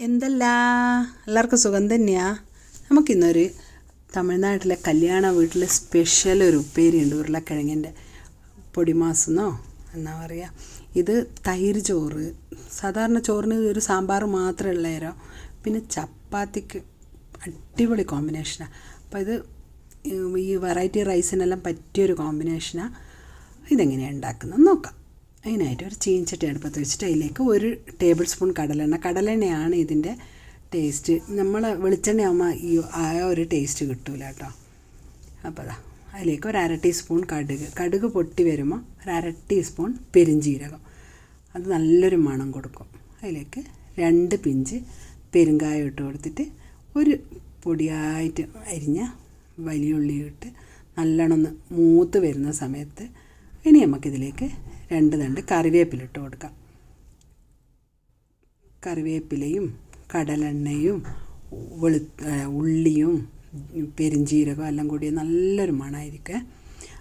എന്തല്ല? എല്ലാവർക്കും സുഖം തന്നെയാണ് നമുക്കിന്നൊരു തമിഴ്നാട്ടിലെ കല്യാണ വീട്ടിൽ സ്പെഷ്യൽ ഒരു ഉപ്പേരിയുണ്ട് ഉരുളക്കിഴങ്ങിന്റെ പൊടിമാസെന്നോ എന്നാ പറയുക ഇത് തൈര് ചോറ്. സാധാരണ ചോറിന് ഒരു സാമ്പാർ മാത്രമേ ഉള്ളേരോ പിന്നെ ചപ്പാത്തിക്ക് അടിപൊളി കോമ്പിനേഷനാണ് അപ്പോൾ ഇത് ഈ വെറൈറ്റി റൈസിനെല്ലാം പറ്റിയൊരു കോമ്പിനേഷനാണ് ഇതെങ്ങനെയാണ് ഉണ്ടാക്കുന്നത്? നോക്കാം. അതിനായിട്ട് ഒരു ചീഞ്ചട്ടി അടുപ്പത്ത് വെച്ചിട്ട് അതിലേക്ക് ഒരു ടേബിൾ സ്പൂൺ കടലെണ്ണ. കടലെണ്ണയാണ് ഇതിന്റെ ടേസ്റ്റ് നമ്മൾ വെളിച്ചെണ്ണയാകുമ്പോൾ ഈ ആ ഒരു ടേസ്റ്റ് കിട്ടൂല കേട്ടോ. അപ്പോൾ അതാ അതിലേക്ക് ഒരു അര ടീസ്പൂൺ കടുക്. കടുക് പൊട്ടി വരുമ്പോൾ ഒരു അര ടീസ്പൂൺ പെരിഞ്ജീരകം അത് നല്ലൊരു മണം കൊടുക്കും. അതിലേക്ക് രണ്ട് പിഞ്ച് പെരുങ്കായം ഇട്ട് കൊടുത്തിട്ട് ഒരു പൊടിയായിട്ട് അരിഞ്ഞ വലിയ ഉള്ളി ഇട്ട് നല്ലോണം ഒന്ന് മൂത്ത് വരുന്ന സമയത്ത് ഇനി നമുക്കിതിലേക്ക് രണ്ട് കറിവേപ്പില കറിവേപ്പിലിട്ട് കൊടുക്കാം. കറിവേപ്പിലയും കടലെണ്ണയും വെളു ഉള്ളിയും പെരിഞ്ചീരകം എല്ലാം കൂടി നല്ലൊരു മണമായിരിക്കും.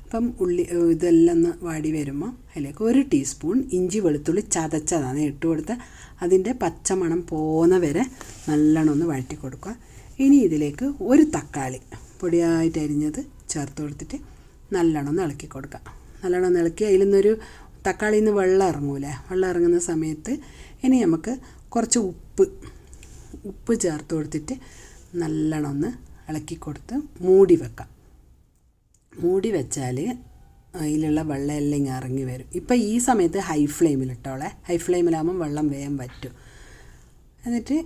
അപ്പം ഉള്ളി ഇതെല്ലാം ഒന്ന് വാടി വരുമ്പോൾ അതിലേക്ക് ഒരു ടീസ്പൂൺ ഇഞ്ചി വെളുത്തുള്ളി ചതച്ചതാണ് ഇട്ട് കൊടുത്ത് അതിന്റെ പച്ചമണം പോകുന്ന വരെ നല്ലോണം ഒന്ന് വഴറ്റി കൊടുക്കുക. ഇനി ഇതിലേക്ക് ഒരു തക്കാളി പൊടിയായിട്ട് അരിഞ്ഞത് ചേർത്ത് കൊടുത്തിട്ട് നല്ലോണം ഒന്ന് ഇളക്കി കൊടുക്കുക. നല്ലോണം ഒന്ന് ഇളക്കി അതിൽ നിന്നൊരു തക്കാളിയിൽ നിന്ന് വെള്ളം ഇറങ്ങൂലേ വെള്ളം ഇറങ്ങുന്ന സമയത്ത് ഇനി നമുക്ക് കുറച്ച് ഉപ്പ് ഉപ്പ് ചേർത്ത് കൊടുത്തിട്ട് നല്ലോണം ഒന്ന് ഇളക്കി കൊടുത്ത് മൂടി വെക്കാം. മൂടി വെച്ചാൽ അതിലുള്ള വെള്ളമെല്ലാം ഇങ്ങനെ ഇറങ്ങി വരും. ഇപ്പം ഈ സമയത്ത് ഹൈ ഫ്ലെയിമിൽ ഫ്ലെയിമിലിട്ടോളെ ഹൈ ഫ്ലെയിമിലാകുമ്പം വെള്ളം വേഗം പറ്റും എന്നിട്ട്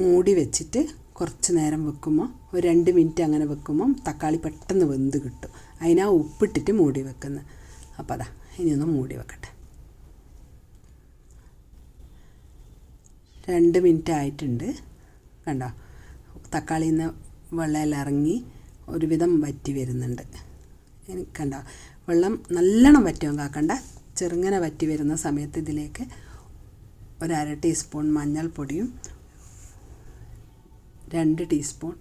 മൂടി വെച്ചിട്ട് കുറച്ച് നേരം വെക്കുമ്പോൾ ഒരു രണ്ട് മിനിറ്റ് അങ്ങനെ വെക്കുമ്പം തക്കാളി പെട്ടെന്ന് വെന്ത് കിട്ടും. അതിനാ ഉപ്പിട്ടിട്ട് മൂടി വെക്കുന്നത് അപ്പോൾ അതാ ഇനി ഒന്ന് മൂടി വെക്കട്ടെ. രണ്ട് മിനിറ്റ് ആയിട്ടുണ്ട്. കണ്ടോ? തക്കാളിയിൽ നിന്ന് വെള്ളമെല്ലാം ഇറങ്ങി ഒരുവിധം വറ്റി വരുന്നുണ്ട്. എനിക്ക് കണ്ടോ? വെള്ളം നല്ലോണം വറ്റും. കാക്കണ്ട. ചെറുങ്ങനെ വറ്റി വരുന്ന സമയത്ത് ഇതിലേക്ക് ഒരു അര ടീസ്പൂൺ മഞ്ഞൾപ്പൊടിയും രണ്ട് ടീസ്പൂൺ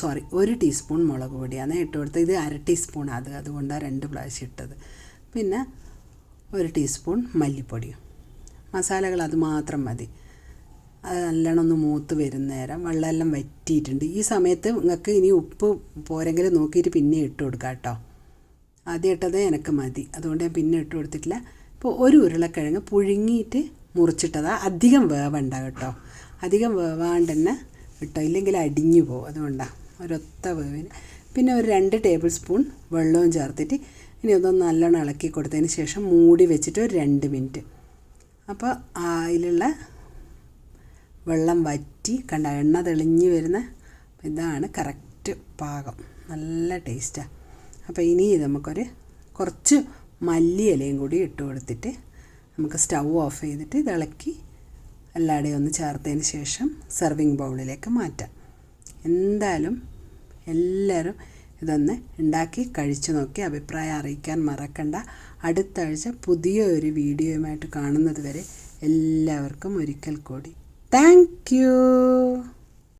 സോറി ഒരു ടീസ്പൂൺ മുളക് പൊടിയാണ് ഇട്ട് കൊടുത്തത് ഇത് അര ടീസ്പൂൺ അത് അതുകൊണ്ടാണ് രണ്ട് പ്രാവശ്യം ഇട്ടത്. പിന്നെ ഒരു ടീസ്പൂൺ മല്ലിപ്പൊടിയും. മസാലകൾ അതുമാത്രം മതി. അത് നല്ലോണം ഒന്ന് മൂത്ത് വരുന്ന നേരം വെള്ളമെല്ലാം വറ്റിയിട്ടുണ്ട്. ഈ സമയത്ത് നിങ്ങൾക്ക് ഇനി ഉപ്പ് പോരെങ്കിലും നോക്കിയിട്ട് പിന്നെ ഇട്ട് കൊടുക്കാം കേട്ടോ. ആദ്യം ഇട്ടത് എനിക്ക് മതി. അതുകൊണ്ട് ഞാൻ പിന്നെ ഇട്ട് കൊടുത്തിട്ടില്ല. ഇപ്പോൾ ഒരു ഉരുളക്കിഴങ്ങ് പുഴുങ്ങിയിട്ട് മുറിച്ചിട്ടതാണ് അധികം വേവണ്ട കേട്ടോ. അധികം വേവാണ്ട് തന്നെ ഇട്ടോ. ഇല്ലെങ്കിൽ അടിഞ്ഞു പോകും. അതുകൊണ്ടാണ് ഒരൊത്ത വേവിന്. പിന്നെ ഒരു രണ്ട് ടേബിൾ സ്പൂൺ വെള്ളവും ചേർത്തിട്ട് ഇനി അതൊന്ന് നല്ലോണം ഇളക്കി കൊടുത്തതിന് ശേഷം മൂടി വെച്ചിട്ട് ഒരു രണ്ട് മിനിറ്റ്. അപ്പോൾ അതിലുള്ള വെള്ളം വറ്റി കണ്ട എണ്ണ തെളിഞ്ഞ് വരുന്ന ഇതാണ് കറക്റ്റ് പാകം. നല്ല ടേസ്റ്റാണ് അപ്പോൾ ഇനി നമുക്കൊരു കുറച്ച് മല്ലി ഇലയും കൂടി ഇട്ട് കൊടുത്തിട്ട് നമുക്ക് സ്റ്റൗ ഓഫ് ചെയ്തിട്ട് ഇളക്കി എല്ലാവിടെയും ഒന്ന് ചേർത്തതിന് ശേഷം സെർവിങ് ബൗളിലേക്ക് മാറ്റാം. എന്തായാലും എല്ലാവരും ഇതൊന്ന് ഉണ്ടാക്കി കഴിച്ചു നോക്കി. അഭിപ്രായം അറിയിക്കാൻ മറക്കണ്ട. അടുത്ത ആഴ്ച പുതിയ ഒരു വീഡിയോയുമായിട്ട് കാണുന്നത് വരെ എല്ലാവർക്കും ഒരിക്കൽ കൂടി. താങ്ക്